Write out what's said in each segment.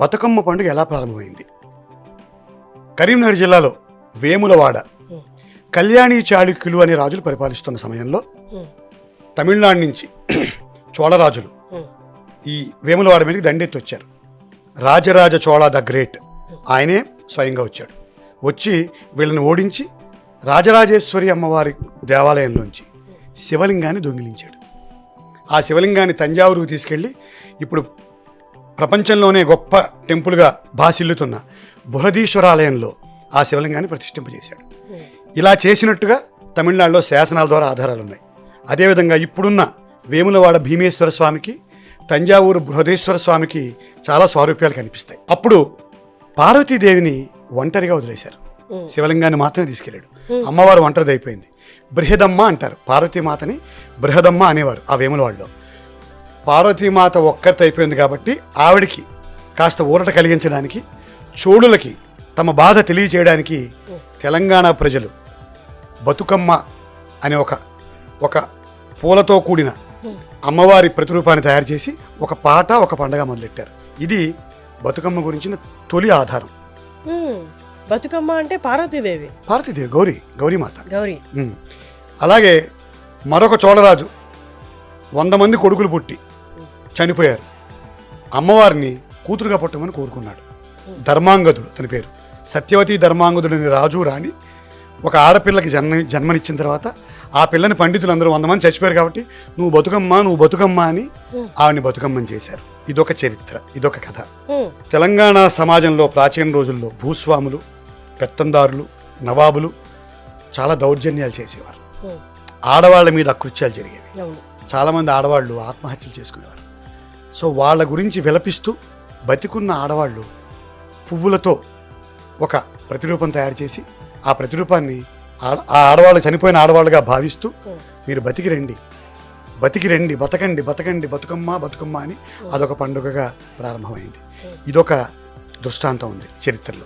బతుకమ్మ పండుగ ఎలా ప్రారంభమైంది? కరీంనగర్ జిల్లాలో వేములవాడ కళ్యాణి చాళుక్యులు అనే రాజులు పరిపాలిస్తున్న సమయంలో తమిళనాడు నుంచి చోళరాజులు ఈ వేములవాడ మీదకి దండెత్తి వచ్చారు రాజరాజ చోళ ద గ్రేట్. ఆయనే స్వయంగా వచ్చాడు. వచ్చి వీళ్ళని ఓడించి రాజరాజేశ్వరి అమ్మవారి దేవాలయంలోంచి శివలింగాన్ని దొంగిలించాడు. ఆ శివలింగాన్ని తంజావూరుకు తీసుకెళ్ళి ఇప్పుడు ప్రపంచంలోనే గొప్ప టెంపుల్గా భాసిల్లుతున్న బృహదీశ్వరాలయంలో ఆ శివలింగాన్ని ప్రతిష్ఠింపజేశాడు. ఇలా చేసినట్టుగా తమిళనాడులో శాసనాల ద్వారా ఆధారాలు ఉన్నాయి. అదేవిధంగా ఇప్పుడున్న వేములవాడ భీమేశ్వర స్వామికి తంజావూరు బృహదేశ్వర స్వామికి చాలా స్వారూప్యాలు కనిపిస్తాయి. అప్పుడు పార్వతీదేవిని ఒంటరిగా వదిలేశారు. శివలింగాన్ని మాత్రమే తీసుకెళ్ళాడు. అమ్మవారు ఒంటరిది అయిపోయింది బృహదమ్మ అంటారు. పార్వతీమాతని బృహదమ్మ అనేవారు ఆ వేములవాడలో. పార్వతీమాత ఒక్కరితో అయిపోయింది కాబట్టి ఆవిడికి కాస్త ఊరట కలిగించడానికి చోళులకి తమ బాధ తెలియచేయడానికి తెలంగాణ ప్రజలు బతుకమ్మ అనే ఒక ఒక పూలతో కూడిన అమ్మవారి ప్రతిరూపాన్ని తయారు చేసి ఒక పాట ఒక పండగ మొదలెట్టారు. ఇది బతుకమ్మ గురించిన తొలి ఆధారం. బతుకమ్మ అంటే పార్వతీదేవి. పార్వతీదేవి గౌరీ గౌరీమాత. గౌరీ. అలాగే మరొక చోళరాజు వంద మంది కొడుకులు పుట్టి చనిపోయారు. అమ్మవారిని కూతురుగా పుట్టమని కోరుకున్నాడు. ధర్మాంగదుడు అతని పేరు. సత్యవతి ధర్మాంగదుడు అనే రాజు రాణి ఒక ఆడపిల్లకి జన్మ జన్మనిచ్చిన తర్వాత ఆ పిల్లని పండితులు అందరూ వంద మంది చచ్చిపోయారు కాబట్టి నువ్వు బతుకమ్మ నువ్వు బతుకమ్మ అని ఆవిడని బతుకమ్మని చేశారు. ఇదొక చరిత్ర ఇదొక కథ. తెలంగాణ సమాజంలో ప్రాచీన రోజుల్లో భూస్వాములు పెత్తందారులు నవాబులు చాలా దౌర్జన్యాలు చేసేవారు. ఆడవాళ్ళ మీద అకృత్యాలు జరిగేవి. చాలామంది ఆడవాళ్ళు ఆత్మహత్యలు చేసుకునేవారు. సో వాళ్ళ గురించి విలపిస్తూ బతికున్న ఆడవాళ్ళు పువ్వులతో ఒక ప్రతిరూపం తయారు చేసి ఆ ప్రతిరూపాన్ని ఆ- ఆ ఆడవాళ్ళు చనిపోయిన ఆడవాళ్ళుగా భావిస్తూ మీరు బతికి రండి. బతికి రండి బతకండి బతకండి బతుకమ్మ బతుకమ్మ అని అదొక పండుగగా ప్రారంభమైంది. ఇదొక దృష్టాంతం ఉంది చరిత్రలో.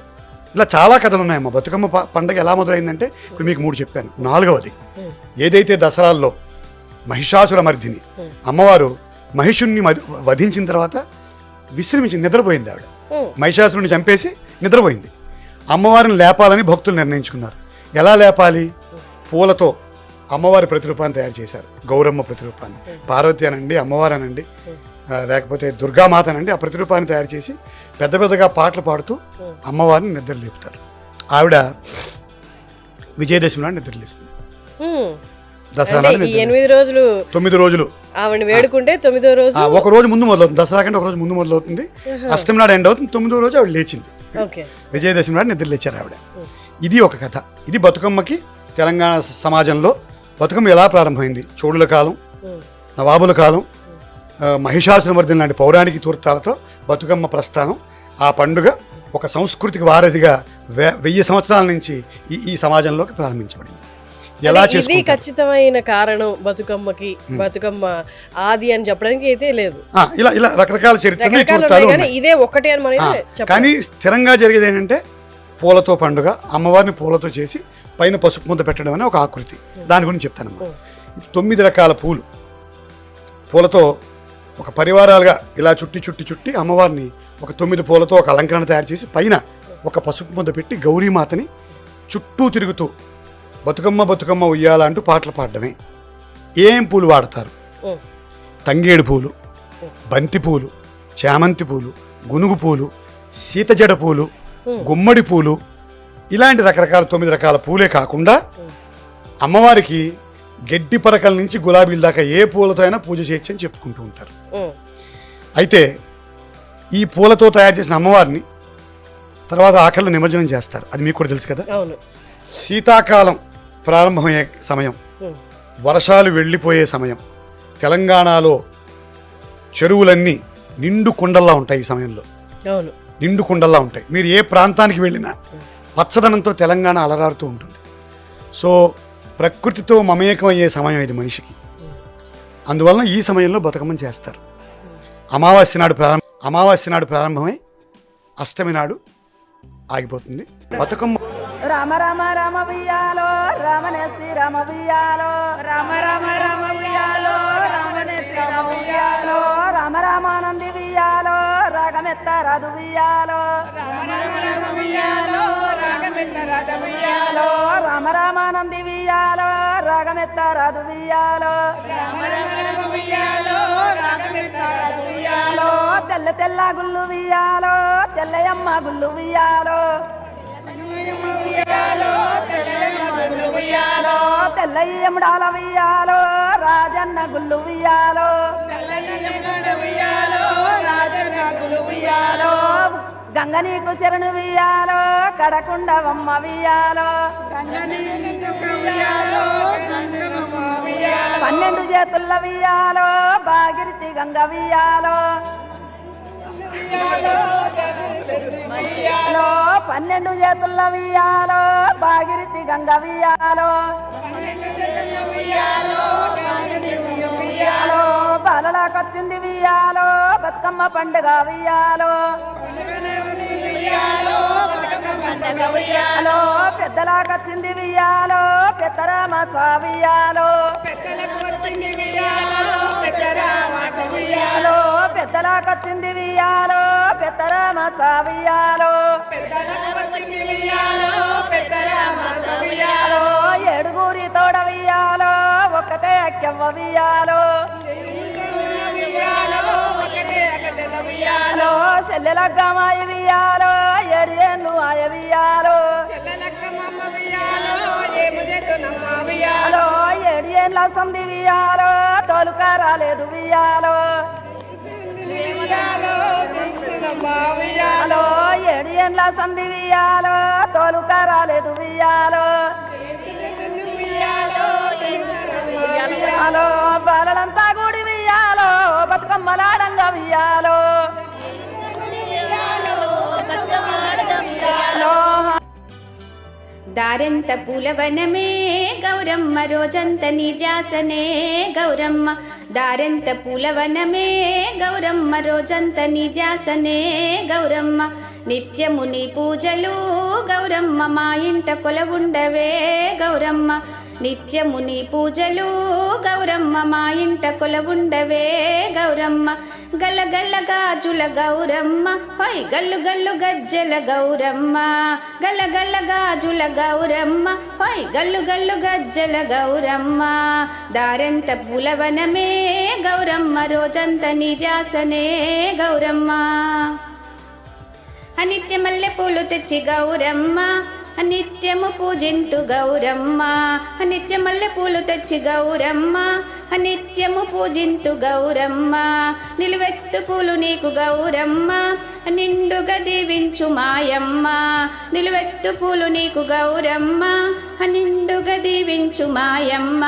ఇలా చాలా కథలు ఉన్నాయమ్మా. బతుకమ్మ పండుగ ఎలా మొదలైందంటే ఇప్పుడు మీకు మూడు చెప్పాను. నాలుగవది ఏదైతే దసరాల్లో మహిషాసుర మర్దిని అమ్మవారు మహిషుణ్ణి వధించిన తర్వాత విశ్రమించి నిద్రపోయింది ఆవిడ. మహిషాసురుని చంపేసి నిద్రపోయింది. అమ్మవారిని లేపాలని భక్తులు నిర్ణయించుకున్నారు. ఎలా లేపాలి? పూలతో అమ్మవారి ప్రతిరూపాన్ని తయారు చేశారు. గౌరమ్మ ప్రతిరూపాన్ని. పార్వతి అనండి అమ్మవారు అనండి లేకపోతే దుర్గామాత అనండి ఆ ప్రతిరూపాన్ని తయారు చేసి పెద్ద పెద్దగా పాటలు పాడుతూ అమ్మవారిని నిద్ర లేపుతారు ఆవిడ విజయదశమి నాడు నిద్రలేస్తుంది. దసరా. ఎనిమిది రోజులు తొమ్మిది రోజులు. ఆవిడ వేడుకుంటే తొమ్మిదో రోజు ఒక రోజు ముందు మొదలవుతుంది దసరా కంటే ఒక రోజు ముందు మొదలవుతుంది. అష్టమి నాడు ఎండ్ అవుతుంది తొమ్మిదో రోజు ఆవిడ లేచింది. విజయదశమి నాడు నిద్ర లేచారు ఆవిడ. ఇది ఒక కథ. ఇది బతుకమ్మకి తెలంగాణ సమాజంలో బతుకమ్మ ఎలా ప్రారంభమైంది? చోడుల కాలం. నవాబుల కాలం మహిషాసురమర్దిని లాంటి పౌరాణిక తూర్తాలతో బతుకమ్మ ప్రస్థానం. ఆ పండుగ ఒక సంస్కృతిక వారధిగా వె- వెయ్యి సంవత్సరాల నుంచి ఈ ఈ సమాజంలోకి ప్రారంభించబడింది. ఎలా ఇది ఖచ్చితమైన కారణం బతుకమ్మకి బతుకమ్మ ఆది అని చెప్పడానికి అయితే లేదు. ఇలా ఇలా రకరకాల చరిత్రలు ఇదే ఒకటి అని మనం. కానీ స్థిరంగా జరిగేది ఏంటంటే పూలతో పండుగ అమ్మవారిని పూలతో చేసి పైన పసుపు ముద్ద పెట్టడం అనే ఒక ఆకృతి. దాని గురించి చెప్తానమ్మా తొమ్మిది రకాల పూలు. పూలతో ఒక పరివారాలుగా ఇలా చుట్టి చుట్టి చుట్టి అమ్మవారిని ఒక తొమ్మిది పూలతో ఒక అలంకరణ తయారు చేసి పైన ఒక పసుపు ముద్ద పెట్టి గౌరీమాతని చుట్టూ తిరుగుతూ బతుకమ్మ బతుకమ్మ ఉయ్యాల అంటూ పాటలు పాడడమే. ఏం పూలు వాడతారు. తంగేడు పూలు బంతి పూలు చామంతి పూలు గునుగు పూలు సీతజడ పూలు గుమ్మడి పూలు ఇలాంటి రకరకాల తొమ్మిది రకాల పూలే కాకుండా అమ్మవారికి గడ్డి పరకల నుంచి గులాబీల దాకా ఏ పూలతో అయినా పూజ చేయొచ్చు అని చెప్పుకుంటూ ఉంటారు. అయితే ఈ పూలతో తయారు చేసిన అమ్మవారిని తర్వాత ఆఖరిలో నిమజ్జనం చేస్తారు. అది మీకు కూడా తెలుసు కదా? శీతాకాలం ప్రారంభమయ్యే సమయం. వర్షాలు వెళ్ళిపోయే సమయం. తెలంగాణలో చెరువులన్నీ నిండు కుండల్లా ఉంటాయి ఈ సమయంలో. నిండు కుండల్లా ఉంటాయి. మీరు ఏ ప్రాంతానికి వెళ్ళినా పచ్చదనంతో తెలంగాణ అలరారుతూ ఉంటుంది. సో ప్రకృతితో మమేకం అయ్యే సమయం ఇది మనిషికి. అందువలన ఈ సమయంలో బతుకమ్మని చేస్తారు. అమావాస్య నాడు ప్రారంభ అమావాస్య నాడు ప్రారంభమై అష్టమి నాడు ఆగిపోతుంది. బతుకమ్మ రామ రామ రామ వియ్యాలో రామనేసి రామ వియ్యాలో రామ రామ రామ వియ్యాలో రామనేసి రామ వియ్యాలో రామ రామానంది వియ్యాలో రాగమెత్త రాదు వియ్యాలో రామ రామ రామ వియ్యాలో రాగమెత్త రాదు వియ్యాలో రామ రామానంది వియ్యాలో రాగమెత్త రాదు వియ్యాలో రామ రామ రామ వియ్యాలో రాగమెత్త రాదు వియ్యాలో తెల్ల తెల్ల గుళ్ళు వియ్యాలో తెల్లయమ్మ గుళ్ళు వియ్యాలో తెల్లయ్యముడాల వియ్యాలో రాజన్న గుళ్ళు వియ్యాలో వియ్యాలో గంగ నీకు చెరును వియ్యాలో కడకుండవమ్మ వియ్యాలో పన్నెండు చేతుల్ల వియ్యాలో బాగిరితి గంగ వియ్యాలో వియ్యాలో పన్నెండు చేతుల్ల వియ్యాలో బాగిరితి గంగ వియ్యాలో. వియ్యాలో బాలలాకొచ్చింది వియ్యాలో బతుకమ్మ పండుగ వియ్యాలో. వియ్యాలో పెద్దలాకొచ్చింది వియ్యాలో పెద్దరామ సావియాలో వియ్యాలో. పెద్దలాకొచ్చింది వియ్యాలో పెద్దరామ సావియాలో వియ్యాలో ఏడుగురి తోడ వియ్యాలో ఒకటే తోడవియాలో ఒకటే వియ్యాలో చెల్లెలగ్గమాయి వియ్యాలో ఏడు ఎన్ను ఆయ వియ్యాలో. ఏడు ఎన్ల సంధి వియ్యాలో తోలుక రాలేదు వియ్యాలో. వియ్యాలో ఏడు ఏళ్ళ సంధి వియ్యాలో తోలుక రాలేదు వియ్యాలో. బాలలంతా గుడి వియ్యాలో బతుకమ్మలాడంగా వియ్యాలో. దారెంత పూలవనమే గౌరమ్మ రోజంత నిజాసనే గౌరమ్మ. దారెంత పూలవనమే గౌరమ్మ రోజంత నిజాసనే గౌరమ్మ. నిత్యము నీ పూజలు గౌరమ్మ మా ఇంట కొలవుండవే గౌరమ్మ. నిత్యము నీ పూజలు గౌరమ్మ మా ఇంట కొలవుండవే గౌరమ్మ. గల్ల గాజుల గౌరమ్మ హొయ్ గల్లు గల్లు గజ్జల గౌరమ్మ. గల్ల గాజుల గౌరమ్మ హొయ్ గల్లు గల్లు గజ్జల గౌరమ్మ. దారెంత పులవనమే గౌరమ్మ రోజంత నిజాసనే గౌరమ్మ. అనిత్య మల్లె పూలు తెచ్చి గౌరమ్మ నిత్యము పూజింతు గౌరమ్మ. అనిత్య మల్లె పూలు తెచ్చి గౌరమ్మ. నిత్యము పూజింతు గౌరమ్మ. నిలువెత్తు పూలు నీకు గౌరమ్మ. నిండుగా దీవించు మాయమ్మ. నిలువెత్తు పూలు నీకు గౌరమ్మ. నిండుగా దీవించు మాయమ్మ.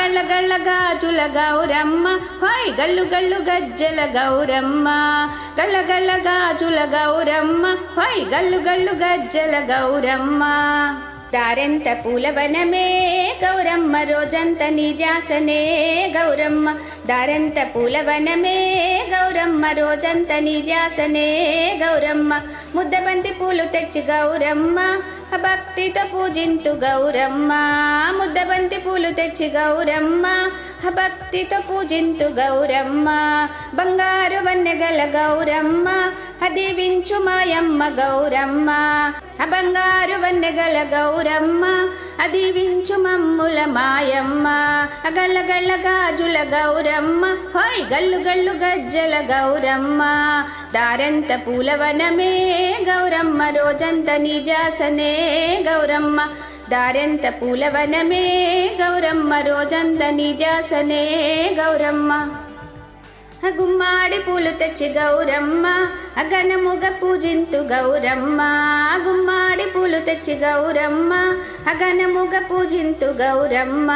గళ్ళ గళ్ళ గాజుల గౌరమ్మ. హాయ్ గల్లు గల్లు గజ్జల గౌరమ్మ. గళ్ళ గళ్ళ గాజుల గౌరమ్మ. హాయ్ గల్లు గల్లు గజ్జల గౌరమ్మ. దారెంత పూలవనమే. గౌరమ్మ రోజంత నిజాసనే గౌరమ్మ దారెంత పూలవనమే. గౌరమ్మ రోజంత నిజాసనే గౌరమ్మ ముద్దబంతి పూలు తెచ్చి గౌరమ్మ. భక్తితో పూజింతు గౌరమ్మ. ముద్దబంతి పూలు తెచ్చి గౌరమ్మ. భక్తితో పూజింతు గౌరమ్మ బంగారు వన్నెగల గౌరమ్మ హదివించు మాయమ్మ గౌరమ్మ. బంగారు వన్నెగల గౌరమ్మ అదివించు మమ్ముల మాయమ్మ. గల్ల గాజుల గౌరమ్మ హోయ్ గల్లు గల్లు గజ్జల గౌరమ్మ. దారంత పూలవనమే గౌరమ్మ రోజంత నిజాసనే గౌరమ్మ. దారెంత పూలవనమే. గౌరమ్మ రోజంత నిజాసనే గౌరమ్మ. గుమ్మాడి పూలు తెచ్చి గౌరమ్మ అగనముగ పూజింతు గౌరమ్మ. గుమ్మాడి పూలు తెచ్చి గౌరమ్మ అగనముగ పూజింతు గౌరమ్మ.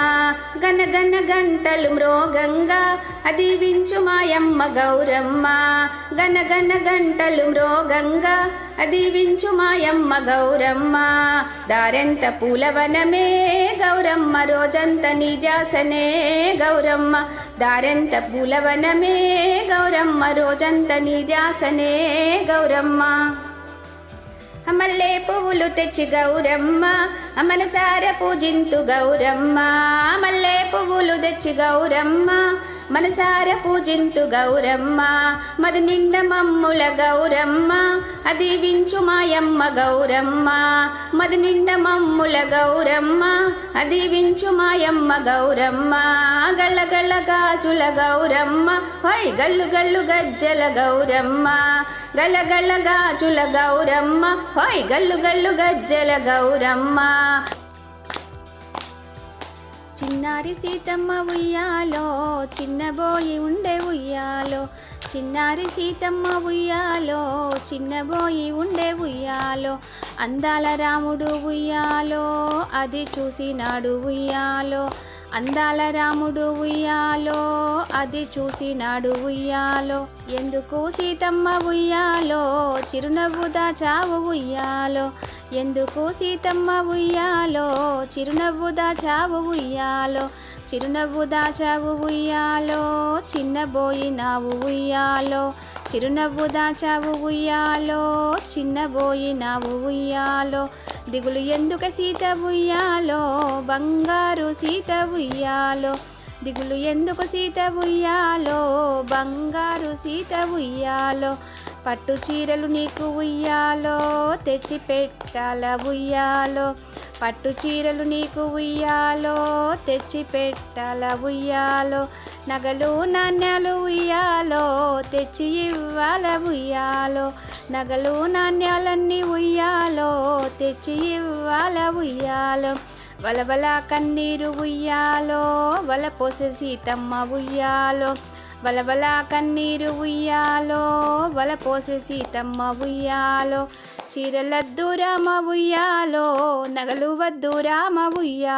గన గన గంటలు మృగంగా అది వించు మాయమ్మ గౌరమ్మ. గన గన గంటలు మృగంగా అది వించు మాయమ్మ గౌరమ్మ. దారెంత పూలవనమే గౌరమ్మ రోజంత నీ ధ్యాసనే గౌరమ్మ. దారెంత పూలవనమే గౌరమ్మ రోజంత నీ ధ్యాసనే గౌరమ్మ. మల్లె పువ్వులు తెచ్చి గౌరమ్మ మనసార పూజింతు గౌరమ్మ. మల్లె పువ్వులు తెచ్చి గౌరమ్మ మనసార పూజింతు గౌరమ్మ మది నిండ మమ్ముల గౌరమ్మ అది వించు మాయమ్మ గౌరమ్మ మది నిండ మమ్ముల గౌరమ్మ అది వించు మాయమ్మ గౌరమ్మ గళ్ళ గళ్ళ గాజుల గౌరమ్మ హోయ్ గల్లు గల్లు గజ్జల గౌరమ్మ గల గల గాజుల గౌరమ్మ హోయ్ గల్లు గల్లు గజ్జల గౌరమ్మ. చిన్నారి సీతమ్మ ఉయ్యాలో చిన్నబోయి ఉండే ఉయ్యాలో. చిన్నారి సీతమ్మ ఉయ్యాలో చిన్నబోయి ఉండే ఉయ్యాలో. అందాల రాముడు ఉయ్యాలో అది చూసినాడు ఉయ్యాలో. అందాల రాముడు ఉయ్యాలో అది చూసినాడు ఉయ్యాలో. ఎందుకు సీతమ్మ ఉయ్యాలో చిరునవ్వు దాచావు ఉయ్యాలో. ఎందుకు సీతమ్మ ఉయ్యాలో? చిరునవ్వు దాచావు ఉయ్యాలో. చిరునవ్వు దాచావు ఉయ్యాలో. చిన్నబోయినావు ఉయ్యాలో. చిరునవ్వు దాచావు ఉయ్యాలో. చిన్నబోయినావు ఉయ్యాలో. దిగులు ఎందుక సీత ఉయ్యాలో? బంగారు సీత ఉయ్యాలో. దిగులు ఎందుకు సీత ఉయ్యాలో? బంగారు సీత ఉయ్యాలో. పట్టు చీరలు నీకు ఉయ్యాలో తెచ్చి పెట్టాల ఉయ్యాలో. పట్టు చీరలు నీకు ఉయ్యాలో తెచ్చి పెట్టాల ఉయ్యాలో. నగలు నాణ్యాలు ఉయ్యాలో తెచ్చి ఇవ్వాల ఉయ్యాలో. నగలు నాణ్యాలన్నీ ఉయ్యాలో తెచ్చి ఇవ్వాల ఉయ్యాలో. వలవల కన్నీరు ఉయ్యాలో వల పోసే సీతమ్మ ఉయ్యాలో. వలవల కన్నీరు ఉయ్యాలో వల పోసే సీతమ్మ ఉయ్యాలో చీరలద్దు రామ ఉయ్యాలో నగలు వద్దు రామ ఉయ్యా